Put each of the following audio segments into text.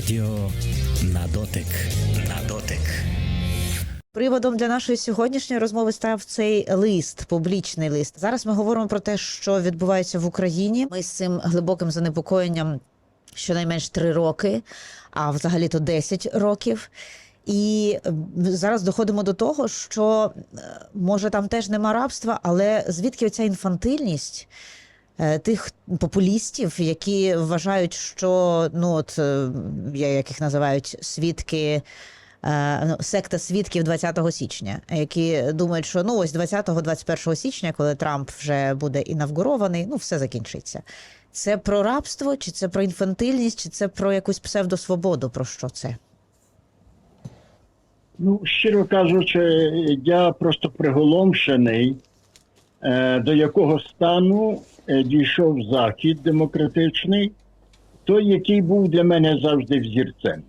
Радіо на дотик. На дотик. Приводом для нашої сьогоднішньої розмови став цей лист, публічний лист. Зараз ми говоримо про те, що відбувається в Україні. Ми з цим глибоким занепокоєнням щонайменш три роки, а взагалі то 10 років. І зараз доходимо до того, що е, може там теж нема рабства, але звідки оця інфантильність? Е, Тих популістів, які вважають, що ну от е, їх називають свідки е, ну, секта свідків 20 січня, які думають, що ну ось 20-21 січня, коли Трамп вже буде інавгурований, ну все закінчиться. Це про рабство, чи це про інфантильність, чи це про якусь псевдосвободу? Про що це? Ну, щиро кажучи, я просто приголомшений, до якого стану е, дійшов Захід демократичний, той, який був для мене завжди взірцем.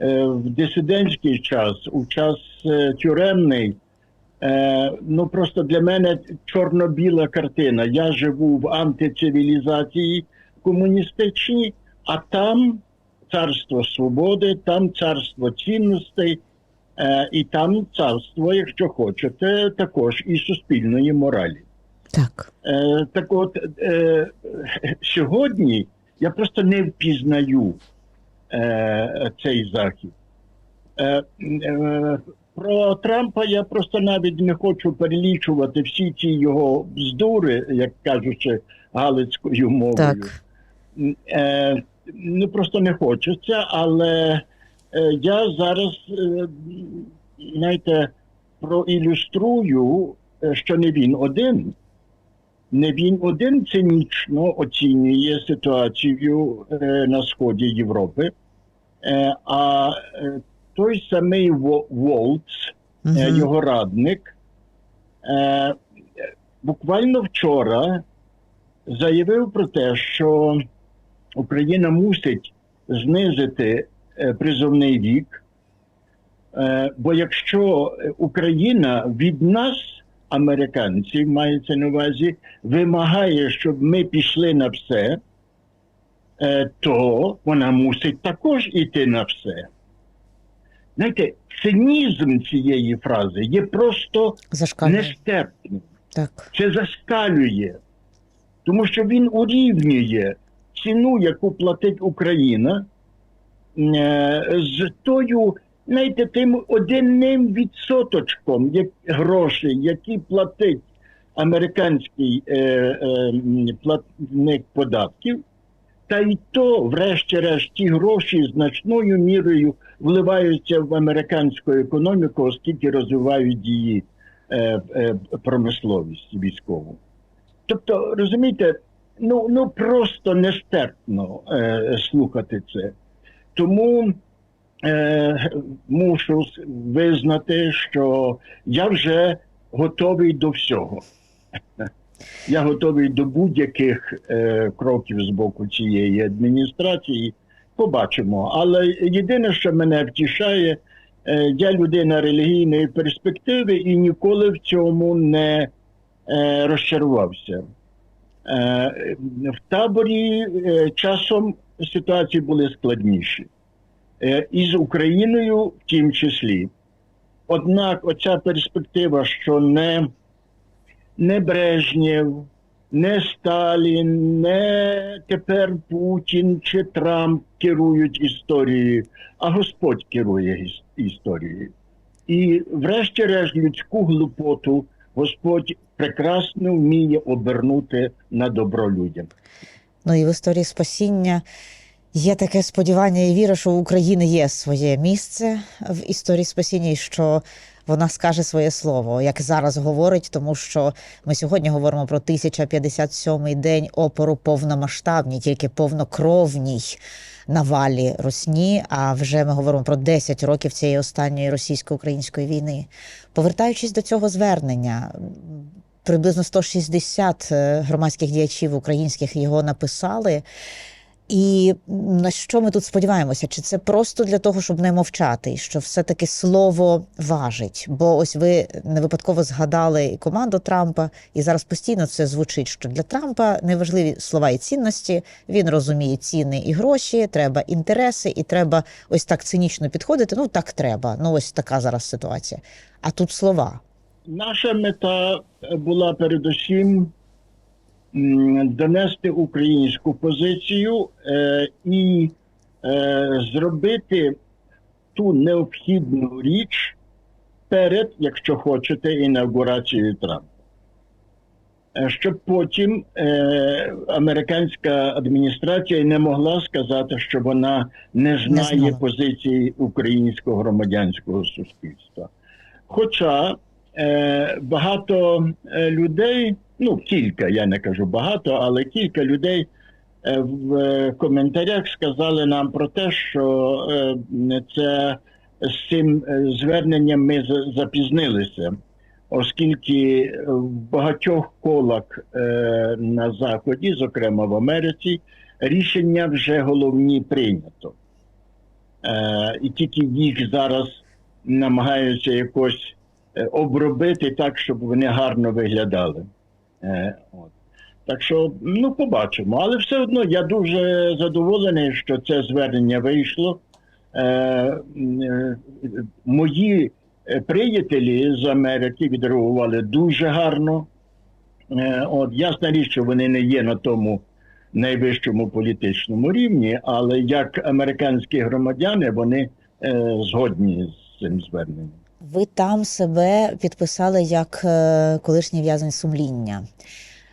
Е, в дисидентський час, у час е, тюремний, е, ну просто для мене чорно-біла картина. Я живу в антицивілізації комуністичній, а там царство свободи, там царство цінностей. Е, і там царство, якщо хочете, також і суспільної моралі. Так. Е, так от е, сьогодні я просто не впізнаю е, цей захід. Е, е, про Трампа я просто навіть не хочу перелічувати всі ці його бздури, як кажучи, галицькою мовою. Так. Е, ну просто не хочеться, але я зараз, е, знаєте, проілюструю, е, що не він один. Не він один цинічно оцінює ситуацію е, на сході Європи, е, а е, той самий Волц, е, його радник, е, буквально вчора заявив про те, що Україна мусить знизити е, призовний вік. Е, Бо якщо е, Україна від нас, американців, мається на увазі, вимагає, щоб ми пішли на все, е, то вона мусить також іти на все. Знаєте, цинізм цієї фрази є просто Зашкалює. нестерпним. Так. Це заскалює, тому що він урівнює ціну, яку платить Україна, е, з тою, знаєте, тим одним відсоточком грошей, які платить американський е, е, платник податків. Та й то, врешті-решт, ті гроші значною мірою вливаються в американську економіку, оскільки розвивають її е, е, промисловість військову. Тобто, розумієте, ну, ну просто нестерпно е, слухати це. Тому е, мушу визнати, що я вже готовий до всього. Я готовий до будь-яких е, кроків з боку цієї адміністрації. Побачимо. Але єдине, що мене втішає, е, я людина релігійної перспективи і ніколи в цьому не е, розчарувався. Е, в таборі е, часом ситуації були складніші. Е, і з Україною в тім числі. Однак оця перспектива, що не, не Брежнєв, не Сталін, не тепер Путін чи Трамп керують історією, а Господь керує історією. І, врешті-решт, людську глупоту Господь прекрасно вміє обернути на добро людям. Ну і в історії спасіння є таке сподівання і віра, що у України є своє місце в історії спасіння, і що вона скаже своє слово, як зараз говорить, тому що ми сьогодні говоримо про 1057-й день опору повномасштабній, тільки повнокровній навалі Росні. А вже ми говоримо про 10 років цієї останньої російсько-української війни. Повертаючись до цього звернення, приблизно 160 е, громадських діячів українських його написали. І на що ми тут сподіваємося? Чи це просто для того, щоб не мовчати, що все-таки слово важить? Бо ось ви не випадково згадали і команду Трампа, і зараз постійно це звучить, що для Трампа не важливі слова і цінності. Він розуміє ціни і гроші, треба інтереси, і треба ось так цинічно підходити. Ну так треба. Ну ось така зараз ситуація. А тут слова. Наша мета була передусім донести українську позицію е, і е, зробити ту необхідну річ перед, якщо хочете, інаугурацією Трампа. Е, Щоб потім е, американська адміністрація не могла сказати, що вона не знає знала. позиції українського громадянського суспільства. Хоча е, багато е, людей, ну кілька, я не кажу багато, але кілька людей е, в е, коментарях сказали нам про те, що е, це з цим е, зверненням ми запізнилися, оскільки в багатьох колах е, на заході, зокрема в Америці, рішення вже головні прийнято. Е, і тільки їх зараз намагаються якось е, обробити так, щоб вони гарно виглядали. Е, от. Так що, ну, побачимо. Але все одно я дуже задоволений, що це звернення вийшло. Е, е, мої е, приятелі з Америки відреагували дуже гарно. Е, от, ясна річ, що вони не є на тому найвищому політичному рівні, але як американські громадяни вони е, згодні з цим зверненням. Ви там себе підписали як е, колишній в'язень сумління.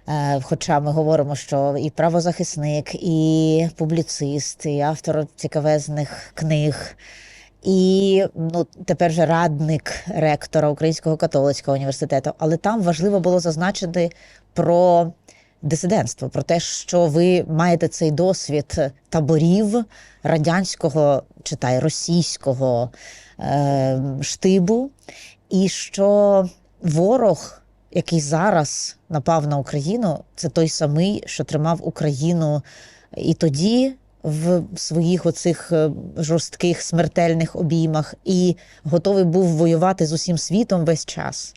Е, Хоча ми говоримо, що і правозахисник, і публіцист, і автор цікавезних книг, і ну, тепер же радник ректора Українського католицького університету. Але там важливо було зазначити про дисидентство, про те, що ви маєте цей досвід таборів радянського, читай російського штибу, і що ворог, який зараз напав на Україну, це той самий, що тримав Україну і тоді. В своїх оцих е, жорстких смертельних обіймах і готовий був воювати з усім світом весь час.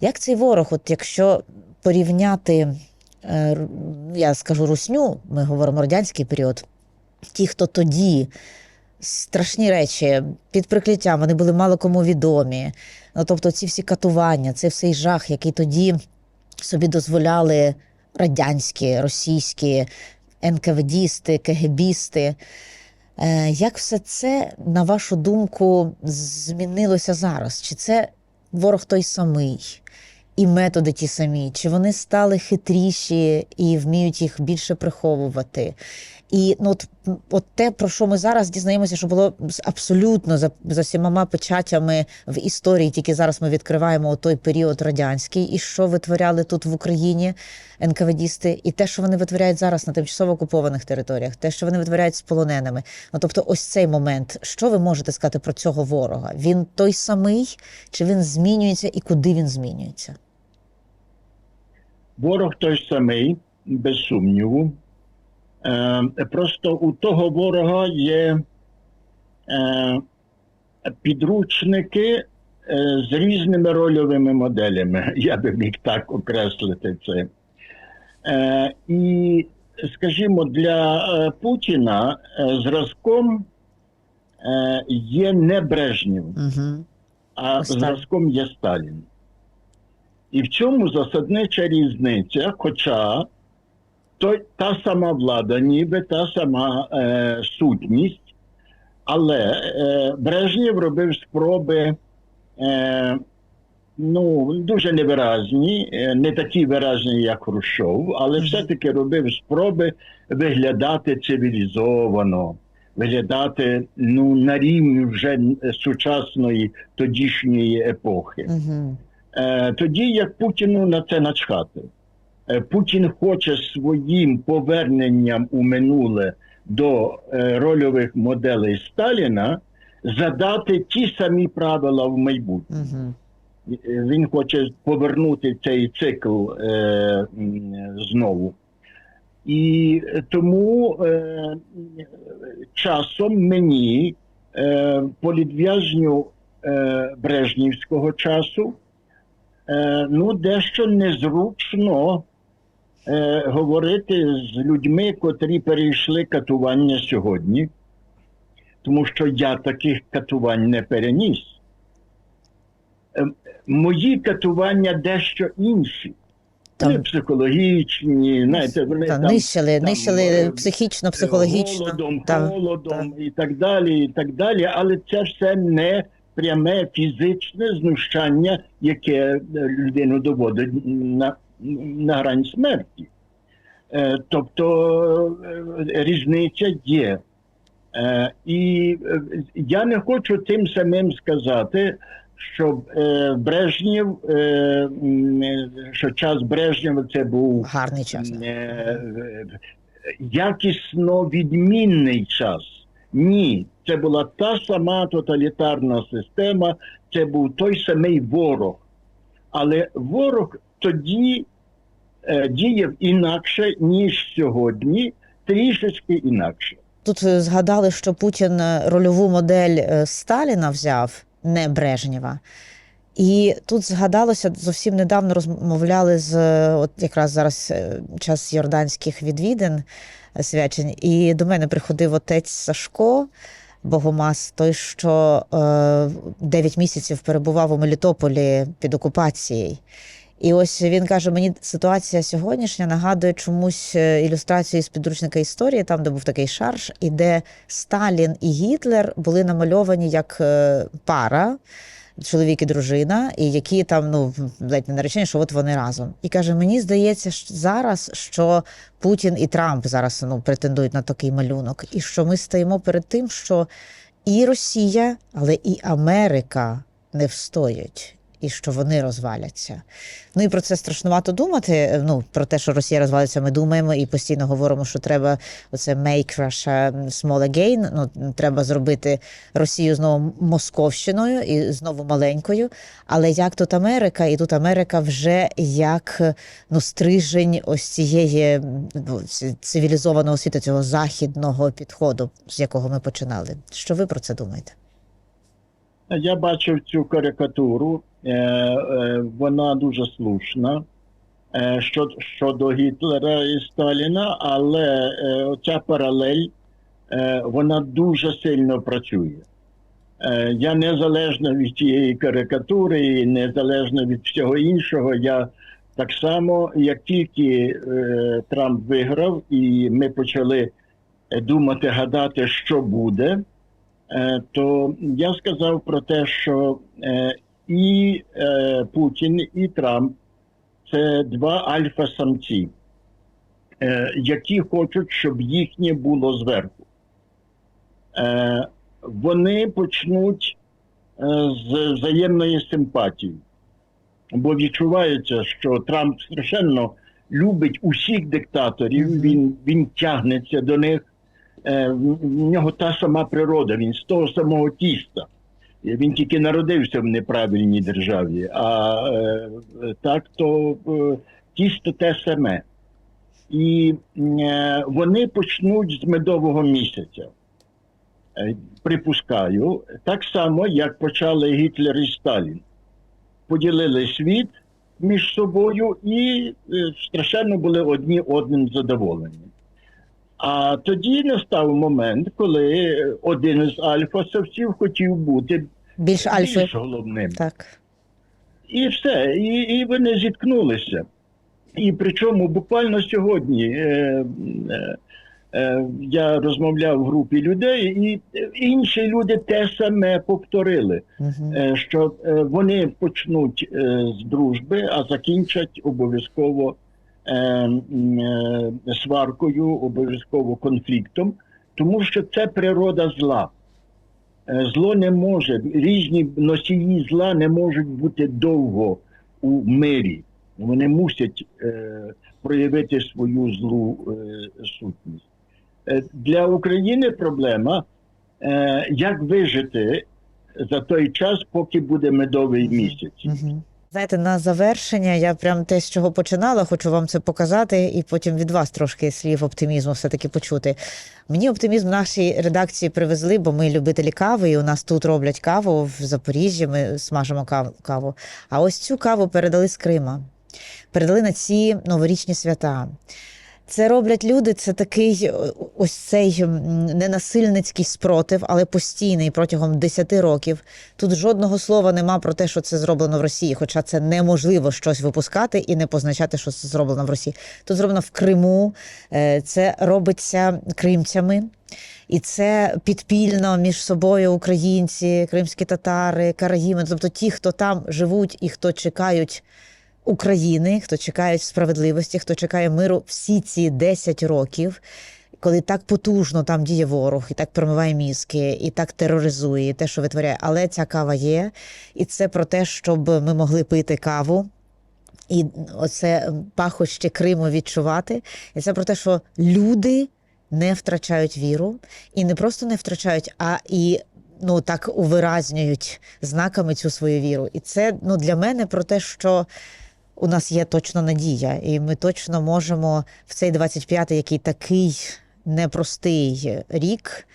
Як цей ворог, от якщо порівняти, е, я скажу русню, ми говоримо радянський період, ті, хто тоді страшні речі під прикриттям, вони були мало кому відомі. Ну, тобто, ці всі катування, це всей жах, який тоді собі дозволяли радянські, російські НКВДісти, КГБісти. Е, Як все це, на вашу думку, змінилося зараз? Чи це ворог той самий? І методи ті самі, чи вони стали хитріші і вміють їх більше приховувати? І ну, от, от те, про що ми зараз дізнаємося, що було абсолютно за, за сімома печатями в історії, тільки зараз ми відкриваємо той період радянський, і що витворяли тут в Україні НКВДісти, і те, що вони витворяють зараз на тимчасово окупованих територіях, те, що вони витворяють з полоненими. Ну тобто, ось цей момент, що ви можете сказати про цього ворога? Він той самий, чи він змінюється, і куди він змінюється? Ворог той самий, без сумніву. Е, просто у того ворога є е, підручники е, з різними рольовими моделями. Я би міг так окреслити це. І, скажімо, для Путіна зразком є не Брежнєв, Угу. а зразком є Сталін. І в цьому засаднича різниця, хоча той, та сама влада, ніби та сама е, сутність, але е, Брежнєв робив спроби е, ну, дуже невиразні, е, не такі виразні, як Хрущов, але все-таки робив спроби виглядати цивілізовано, виглядати ну, на рівні вже сучасної тодішньої епохи. Е, тоді як Путіну на це начхати. Е, Путін хоче своїм поверненням у минуле до е, рольових моделей Сталіна задати ті самі правила в майбутньому. Угу. Е, Він хоче повернути цей цикл е, знову. І тому е, часом мені, е, політв'язню е, Брежнівського часу, е, ну, дещо незручно е, говорити з людьми, котрі перейшли катування сьогодні, тому що я таких катувань не переніс. Е, мої катування дещо інші. Там- психологічні, знаєте, вони Та, там, нищили, там, нищили е, психічно, психологічно. голодом, Та, холодом і так далі, і так далі. Але це все не пряме фізичне знущання, яке е, людину доводить на, на грань смерті. Е, тобто е, різниця є. Е, і я не хочу тим самим сказати, що Брежнєв, що час Брежнєва це був Гарний час. якісно відмінний час. Ні, це була та сама тоталітарна система, це був той самий ворог. Але ворог тоді діяв інакше, ніж сьогодні, трішечки інакше. Тут е, згадали, що Путін е, рольову модель е, Сталіна взяв, не Брежнєва. І тут згадалося, зовсім недавно розмовляли з е, от якраз зараз е, час йорданських відвідин е, свячень, і до мене приходив отець Сашко. Богомаз, той, що е, 9 місяців перебував у Мелітополі під окупацією. І ось він каже: мені ситуація сьогоднішня нагадує чомусь е, ілюстрацію з підручника історії, там, де був такий шарж, і де Сталін і Гітлер були намальовані як е, пара, чоловік і дружина, і які там, ну, ледь не наречені, що от вони разом. І каже: мені здається, що зараз, що Путін і Трамп зараз ну, претендують на такий малюнок, і що ми стоїмо перед тим, що і Росія, але і Америка не встоять. І що вони розваляться. Ну і про це страшнувато думати. Ну про те, що Росія розвалиться, ми думаємо і постійно говоримо, що треба оце make Russia small again. Ну треба зробити Росію знову московщиною і знову маленькою. Але як тут Америка, і тут Америка вже як ну стрижень ось цієї ну, цивілізованого світу, цього західного підходу, з якого ми починали. Що ви про це думаєте? Я бачив цю карикатуру, вона дуже слушна е, щодо, Гітлера і Сталіна, але е, оця паралель е, вона дуже сильно працює. Е, я незалежно від цієї карикатури, і незалежно від всього іншого, я так само, як тільки е, Трамп виграв, і ми почали е, думати, гадати, що буде. Е, то я сказав про те, що е, і е, Путін, і Трамп це два альфа-самці, е, які хочуть, щоб їхнє було зверху. Е, вони почнуть е, з взаємної симпатії, бо відчувається, що Трамп страшенно любить усіх диктаторів, він, він тягнеться до них. Е, в в нього та сама природа, він з того самого тіста. Він тільки народився в неправильній державі, а е, так то е, тісто те саме. І е, вони почнуть з медового місяця. Е, припускаю, так само, як почали Гітлер і Сталін. Поділили світ між собою і е, страшенно були одні одним задоволені. А тоді настав момент, коли один із альфа-савців хотів бути Більш більш головним. Так. І все, і, і вони зіткнулися. І причому буквально сьогодні е, е, е, я розмовляв в групі людей, і інші люди те саме повторили, Угу. е, що е, вони почнуть е, з дружби, а закінчать обов'язково сваркою, обов'язково конфліктом, тому що це природа зла. Е, Зло не може, різні носії зла не можуть бути довго у мирі. Вони мусять е, проявити свою злу е, сутність. Е, для України проблема, е, як вижити за той час, поки буде медовий місяць. Знаєте, на завершення я прям те, з чого починала, хочу вам це показати, і потім від вас трошки слів оптимізму все-таки почути. Мені оптимізм в нашій редакції привезли, бо ми любителі кави, і у нас тут роблять каву в Запоріжжі. Ми смажимо кав- каву. А ось цю каву передали з Крима. Передали на ці новорічні свята. Це роблять люди. Це такий ось цей ненасильницький спротив, але постійний протягом 10 років. Тут жодного слова нема про те, що це зроблено в Росії, хоча це неможливо щось випускати і не позначати, що це зроблено в Росії. Тут зроблено в Криму, е, це робиться кримцями. І це підпільно між собою українці, кримські татари, караїми, тобто ті, хто там живуть і хто чекають України, хто чекають справедливості, хто чекає миру всі ці 10 років, коли так потужно там діє ворог, і так промиває мізки, і так тероризує, і те, що витворяє. Але ця кава є, і це про те, щоб ми могли пити каву. І оце пахощі Криму відчувати. І це про те, що люди не втрачають віру, і не просто не втрачають, а і ну так увиразнюють знаками цю свою віру. І це ну для мене про те, що у нас є точно надія, і ми точно можемо в цей 25-й, який такий непростий рік,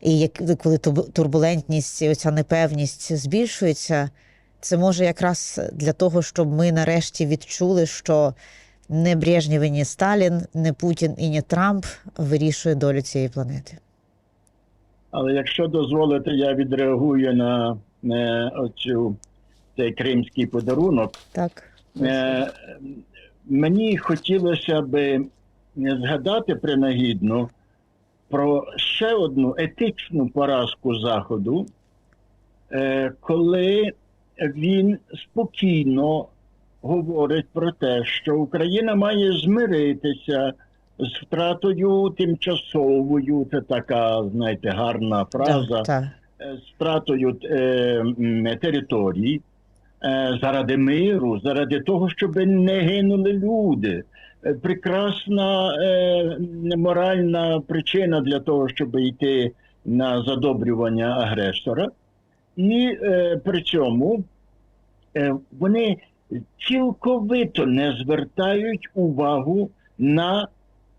і як коли турбулентність, і оця непевність збільшується, це може якраз для того, щоб ми нарешті відчули, що не Брежнєв і не Сталін, не Путін і не Трамп вирішує долю цієї планети. Але якщо дозволите, я відреагую на е, оцю цей кримський подарунок. Так. Е, мені хотілося би згадати принагідно про ще одну етичну поразку Заходу, е, коли він спокійно говорить про те, що Україна має змиритися з втратою тимчасовою, це така, знаєте, гарна фраза Так, так. е, з втратою е, е, заради миру, заради того, щоб не гинули люди. Е, Прекрасна е, моральна причина для того, щоб йти на задобрювання агресора. І е, при цьому е, вони цілковито не звертають увагу на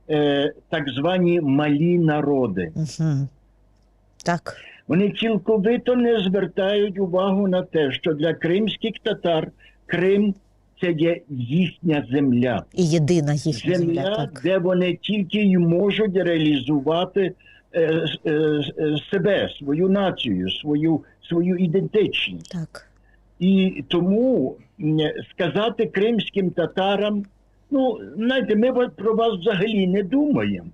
е, так звані малі народи. Угу. Так. Вони цілковито не звертають увагу на те, що для кримських татар Крим це є їхня земля. І єдина їхня Земля, земля. Так. де вони тільки й можуть реалізувати е, е, е, себе, свою націю, свою, свою ідентичність. так. І тому сказати кримським татарам, ну, знаєте, ми про вас взагалі не думаємо.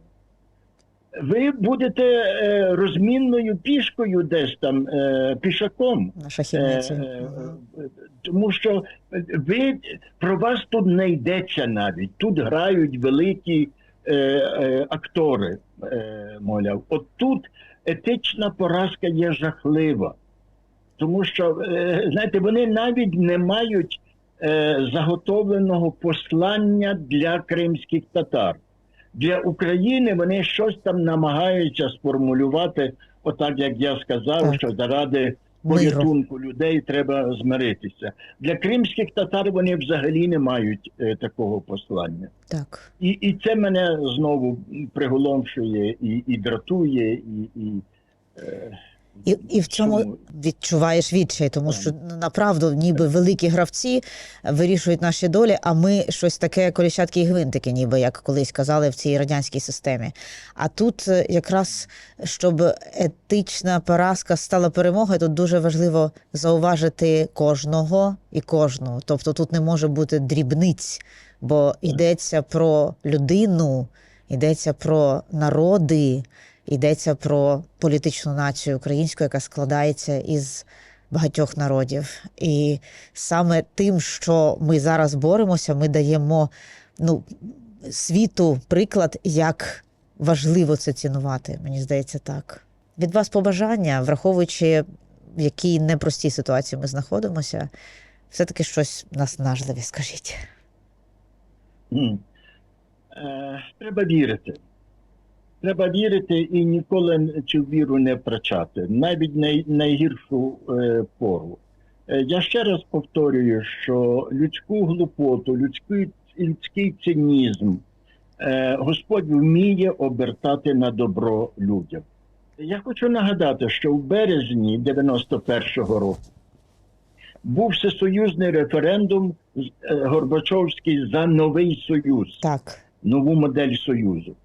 Ви будете е, розмінною пішкою десь там, е, пішаком. Е, Тому що ви про вас тут не йдеться навіть. Тут грають великі е, е, актори, е, мовляв. От тут етична поразка є жахлива. Тому що, е, знаєте, вони навіть не мають е, заготовленого послання для кримських татар. Для України вони щось там намагаються сформулювати, отак як я сказав, що заради порятунку людей треба змиритися. Для кримських татар вони взагалі не мають е, такого послання. Так. І, і це мене знову приголомшує і, і дратує, і, і, е, І, і в цьому відчуваєш відчай, тому що ну, направду ніби великі гравці вирішують наші долі, а ми щось таке коліщатки і гвинтики, ніби як колись казали в цій радянській системі. А тут е, якраз щоб етична поразка стала перемогою, тут дуже важливо зауважити кожного і кожну. Тобто тут не може бути дрібниць, бо йдеться про людину, йдеться про народи. Йдеться про політичну націю українську, яка складається із багатьох народів. І саме тим, що ми зараз боремося, ми даємо ну, світу приклад, як важливо це цінувати. Мені здається, так. Від вас побажання, враховуючи, в якій непростій ситуації ми знаходимося, все-таки щось наснажливе, скажіть. Е, Треба вірити. Треба вірити і ніколи цю віру не втрачати, навіть най, найгіршу е, пору. Е, Я ще раз повторюю, що людську глупоту, людський, людський цинізм е, Господь вміє обертати на добро людям. Я хочу нагадати, що в березні 91-го року був всесоюзний референдум е, Горбачовський за новий союз Так. нову модель Союзу.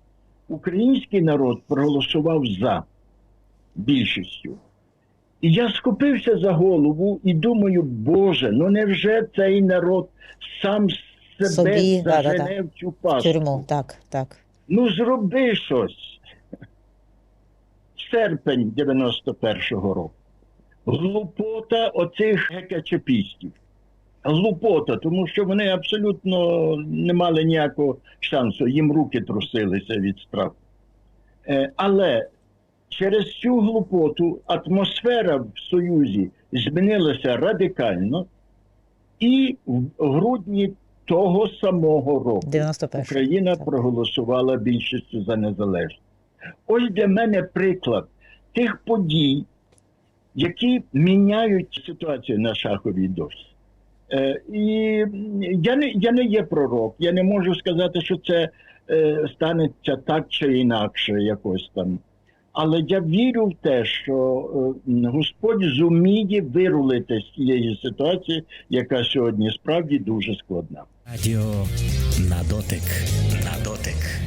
Український народ проголосував за більшістю. І я схопився за голову і думаю, Боже, ну невже цей народ сам себе Собі, да-да-да. в цю В пастку? тюрму. Так, так. Ну зроби щось. Серпень 91-го року. Глупота оцих гекачепістів. Глупота, тому що вони абсолютно не мали ніякого шансу, їм руки трусилися від страху. Е, але через цю глупоту атмосфера в Союзі змінилася радикально, і в грудні того самого року 91 Україна Так. проголосувала більшістю за незалежність. Ось для мене приклад тих подій, які міняють ситуацію на шаховій дошці. Е, і я не, я не є пророк, я не можу сказати, що це е, станеться так чи інакше якось там. Але я вірю в те, що е, Господь зуміє вирулити з цієї ситуації, яка сьогодні справді дуже складна. Радіо на дотик. На дотик.